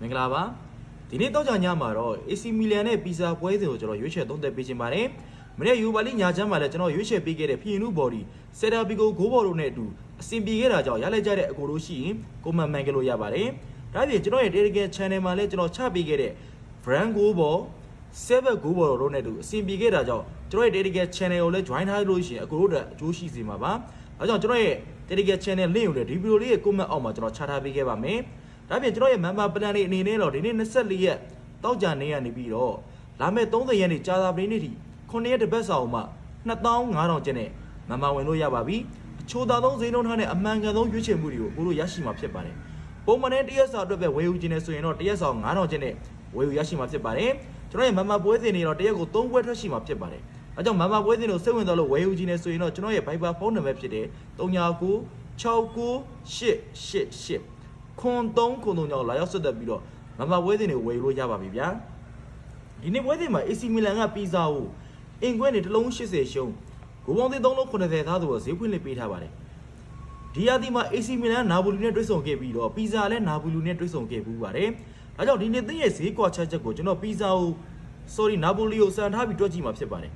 မင်္ဂလာပါဒီနေ့တော့ကြညမှာတော့ AC Milan နဲ့ Pizza ပွဲစဉ်ကိုကျွန်တော်ရွေးချယ်သုံးသပ်ပေးခြင်းပါတယ်မနေ့ယူပါလိညာချမ်းမှာလည်းကျွန်တော်ရွေးချယ်ပေးခဲ့တဲ့ဖီနူဘော်ဒီဆယ်တာပီကိုဂိုးဘော်တို့နဲ့အတူအဆင်ပြေခဲ့တာကြောင့်ရလိုက်ကြတဲ့အကိုတို့ရှိရင်ကိုမန်မှန်ကြလို့ရပါတယ်ဒါ့အပြင်ကျွန်တော်ရဲ့ Telegram Channel မှာလည်းကျွန်တော်ချပေးခဲ့တဲ့ Brand ဂိုးဘော်7ဂိုးဘော်တို့နဲ့အတူအဆင်ပြေခဲ့တာကြောင့်ကျွန်တော်ရဲ့ Telegram Channel ကိုလည်း join ထားလို့ရှိရင်အကိုတို့အတွက်အကျိုးရှိစေမှာပါအဲကြောင့်ကျွန်တော်ရဲ့ Telegram Channel link ကိုလည်းဒီဗီဒီယိုလေးရဲ့ comment အောက်မှာကျွန်တော်ချထားပေးခဲ့ပါမယ် ဒါ့အပြင်ကျွန်တော်ရဲ့ member plan လေးအနေနဲ့တော့ဒီနေ့24ရက်တောက်ကြနေရနေပြီးတော့လာမယ့်30ရက်နေ့ကြာသပတေးနေ့ထိ9ရက်တစ်ပတ်ဆောင်မှ2500ကျပ်နဲ့မမဝင်လို့ရပါပြီအချိုသာဆုံးဈေးနှုန်းထားနဲ့အမှန်ကန်ဆုံးရွေးချယ်မှုတွေကိုကိုတို့ရရှိမှာဖြစ်ပါတယ်ပုံမှန်နဲ့တရက်စာအတွက်ပဲဝယ်ယူခြင်းနဲ့ဆိုရင်တော့တရက်ဆောင်9000ကျပ်နဲ့ဝယ်ယူရရှိမှာဖြစ်ပါတယ်ကျွန်တော်ရဲ့မမပွဲစဉ်တွေတော့တရက်ကို3ပွဲထွက်ရှိမှာဖြစ်ပါတယ်အဲကြောင့်မမပွဲစဉ်တို့စိတ်ဝင်စားလို့ဝယ်ယူခြင်းနဲ့ဆိုရင်တော့ကျွန်တော်ရဲ့ Viber ဖုန်းနံပါတ်ဖြစ်တဲ့39969888 ခွန်3ခွန်3ကြောင့်လာရောက်ဆက်သက်ပြီးတော့မမပွဲစဉ်တွေဝယ်ယူလို့ရပါပြီဗျာဒီနေ့ပွဲစဉ်မှာ AC Milan ကပီဇာကိုအင်ကွဲနေတစ်လုံး80ရှုံးဂိုးပေါင်းသေး3လုံး80သားဆိုတော့ဈေးဖွင့်လေးပေးထားပါတယ်ဒီယာတီမှာ AC Milan နာပိုလီနဲ့တွေ့ဆုံခဲ့ပြီးတော့ပီဇာလည်းနာပိုလီနဲ့တွေ့ဆုံခဲ့ပူးပါတယ်ဒါကြောင့်ဒီနေ့သင်ရဲ့ဈေးကွာချက်ချက်ကိုကျွန်တော်ပီဇာကို sorry နာပိုလီကိုစံထားပြီးတွက်ကြည့်မှာဖြစ်ပါတယ်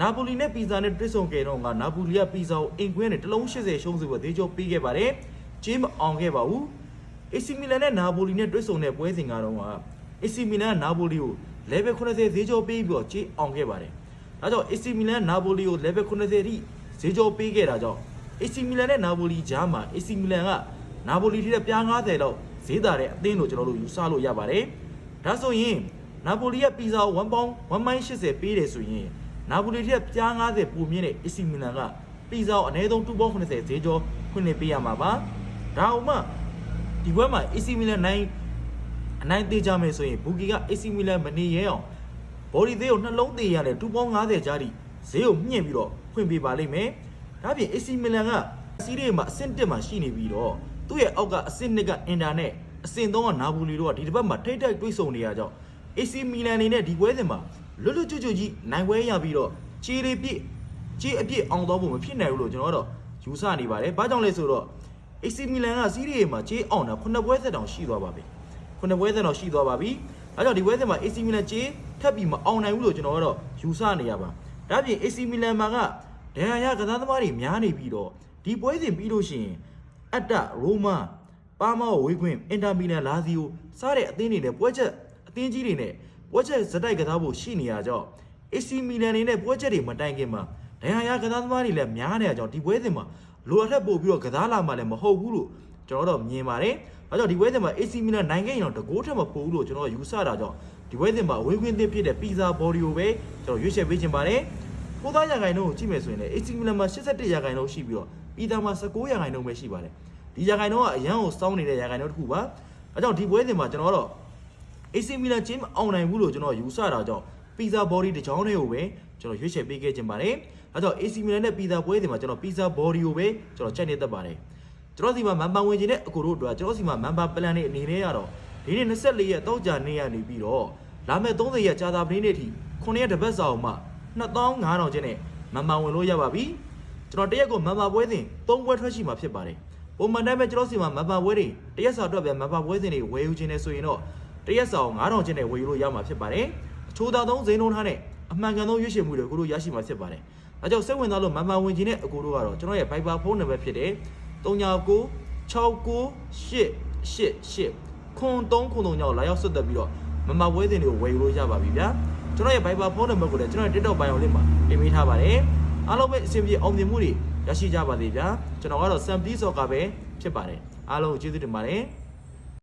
နာပိုလီနဲ့ပီဇာနဲ့တွေ့ဆုံခဲ့တော့ကနာပိုလီကပီဇာကိုအင်ကွဲနဲ့တစ်လုံး80ရှုံးဆိုတော့ဈေးကျော်ပေးခဲ့ပါတယ်ဂျင်းမအောင်ခဲ့ပါဘူး AC Milan နဲ့နာပိုလီနဲ့တွေ့ဆုံတဲ့ပွဲစဉ်ကတော့က AC Milan ကနာပိုလီကို level 80ဈေးကျော်ပေးပြီးတော့ကြေးအောင်ခဲ့ပါတယ်။ဒါကြောင့် AC Milan နာပိုလီကို level 80ထိဈေးကျော်ပေးခဲ့တာကြောင့် AC Milan နဲ့နာပိုလီကြားမှာ AC Milan ကနာပိုလီထိတဲ့ပြား90လောက်ဈေးတာတဲ့အသင်းလို့ကျွန်တော်တို့ယူဆလို့ရပါတယ်။ဒါဆိုရင်နာပိုလီရဲ့ပီဇာကို1ပေါင်1မိုင်း80ပေးတယ်ဆိုရင်နာပိုလီထိတဲ့ပြား90ပုံမြင့်တဲ့ AC Milan ကပီဇာကိုအနည်းဆုံး2ပေါင်80ဈေးကျော်ဖွင့်နေပေးရမှာပါ။ဒါအောင်မှ ဒီဘက်မှာ AC Milan နိုင်အနိုင်သေးကြမယ်ဆိုရင်ဘူကီက AC Milan မနေရဲအောင်ဘော်ဒီသေးကိုနှလုံးသေးရတယ်2.50ကြားထိဈေးကိုမြင့်ပြီးတော့ဖွင့်ပေးပါလိမ့်မယ်။ဒါပြင် AC Milan ကစီးရီးမှာအဆင့်1မှာရှိနေပြီးတော့သူ့ရဲ့အောက်ကအဆင့်2ကအင်တာနက်အဆင့်3ကနာဘူလီတို့ကဒီတစ်ပတ်မှာထိတ်ထိတ်တွေးဆုံနေရကြောင်း AC Milan နေနဲ့ဒီပွဲစဉ်မှာလွတ်လွတ်ကျွတ်ကျွတ်ကြီးနိုင်ပွဲရပြီးတော့ခြေတွေပြည့်ခြေအပြည့်အောင်တော့ဖို့မဖြစ်နိုင်ဘူးလို့ကျွန်တော်ကတော့ယူဆနေပါတယ်။ဘာကြောင့်လဲဆိုတော့ AC Milan ကစီးရီးမှာခြေအောင်တာ9ပွဲဆက်တောင်ရှိသွားပါပြီ။9ပွဲဆက်တောင်ရှိသွားပါပြီ။ဒါကြောင့်ဒီပွဲစဉ်မှာ AC Milan ခြေထပ်ပြီးမအောင်နိုင်ဘူးလို့ကျွန်တော်ကတော့ယူဆနေရပါ။ဒါပြင် AC Milan မှာကဒဏ်ရာရကစားသမားတွေများနေပြီးတော့ဒီပွဲစဉ်ပြီးလို့ရှိရင်အတ္တရိုမာပါမောဝေးခွင့်အင်တာမီလန်လာဇီယိုစတဲ့အသင်းတွေနဲ့ပွဲချက်အသင်းကြီးတွေနဲ့ပွဲချက်ဇက်တိုက်ကစားဖို့ရှိနေရကြောင်း AC Milan နေနဲ့ပွဲချက်တွေမတိုင်ခင်မှာဒဏ်ရာရကစားသမားတွေလည်းများနေရကြောင်းဒီပွဲစဉ်မှာ လိုအပ်တဲ့ပို့ပြီးတော့ကစားလာမှလည်းမဟုတ်ဘူးလို့ကျွန်တော်တို့မြင်ပါတယ်။အဲကြောင့်ဒီပွဲစဉ်မှာ AC Milan နိုင်ငံရင်တော့တကိုးထက်မပိုဘူးလို့ကျွန်တော်ယူဆတာကြောင့်ဒီပွဲစဉ်မှာအဝေးခွင့်သစ်ဖြစ်တဲ့ Pizza Body ကိုပဲကျွန်တော်ရွေးချယ်ပေးခြင်းပါတယ်။ပိုသားရခိုင်နှုန်းကိုကြည့်မယ်ဆိုရင်လည်း AC Milan မှာ87ရာခိုင်နှုန်းရှိပြီးတော့ပြည်သားမှာ19ရာခိုင်နှုန်းပဲရှိပါတယ်။ဒီရာခိုင်နှုန်းကအရန်ကိုစောင်းနေတဲ့ရာခိုင်နှုန်းတစ်ခုပါ။အဲကြောင့်ဒီပွဲစဉ်မှာကျွန်တော်ကတော့ AC Milan ချင်းမအောင်နိုင်ဘူးလို့ကျွန်တော်ယူဆတာကြောင့် Pizza Body တစ်ချောင်းလေးကိုပဲကျွန်တော်ရွေးချယ်ပေးခဲ့ခြင်းပါတယ်။အဲကြောင့် AC Milan နဲ့ Pizza ပွဲစဉ်မှာကျွန်တော် Pizza Body ကိုပဲကျွန်တော်ချက်နေတတ်ပါတယ်။ကျွန်တော်စီမှာမန်ပါဝင်ခြင်းနဲ့အကိုတို့အတွက်ကျွန်တော်စီမှာမန်ပါ plan တွေအနေနဲ့ရတော့ဒီနေ့24ရက်တောက်ကြနေရနေပြီးတော့လာမယ့်30ရက်ကြာသပတေးနေ့ထိ9ရက်တပတ်စာအောင်မှ2500ကျင်းနဲ့မန်ပါဝင်လို့ရပါပြီ။ကျွန်တော်တရက်ကိုမန်ပါပွဲစဉ်3ပွဲထွက်ရှိမှာဖြစ်ပါတယ်။ပုံမှန်တိုင်းပဲကျွန်တော်စီမှာမန်ပါပွဲတွေတရက်စာအတွက်ပဲမန်ပါပွဲစဉ်တွေဝယ်ယူခြင်းနဲ့ဆိုရင်တော့တရက်စာအောင်9000ကျင်းနဲ့ဝယ်ယူလို့ရမှာဖြစ်ပါတယ်။ အချိုးသားဆုံးဈေးနှုန်းထားနဲ့အမှန်ကန်ဆုံးရွေးချယ်မှုတွေကိုတို့ရရှိမှာဖြစ်ပါတယ်။အဲကြောင့်စိတ်ဝင်စားလို့မန်ပါဝင်ခြင်းနဲ့အကိုတို့ကတော့ကျွန်တော်ရဲ့ Viber ဖုန်းနံပါတ်ဖြစ်တဲ့39969888ခွန်3ခွန်3ညောင်းလာရောက်ဆက်သက်ပြီးတော့မမပွဲစဉ်တွေကိုဝယ်ယူလို့ရပါပြီဗျာကျွန်တော်ရဲ့ Viber ဖုန်းနံပါတ်ကိုလည်းကျွန်တော်ရဲ့ TikTok bio link မှာတင်ပေးထားပါတယ်အားလုံးပဲအဆင်ပြေအောင်မြင်မှုတွေရရှိကြပါစေဗျာကျွန်တော်ကတော့ Sam Lee Soccer ပဲဖြစ်ပါတယ်အားလုံးကိုကျေးဇူးတင်ပါတယ်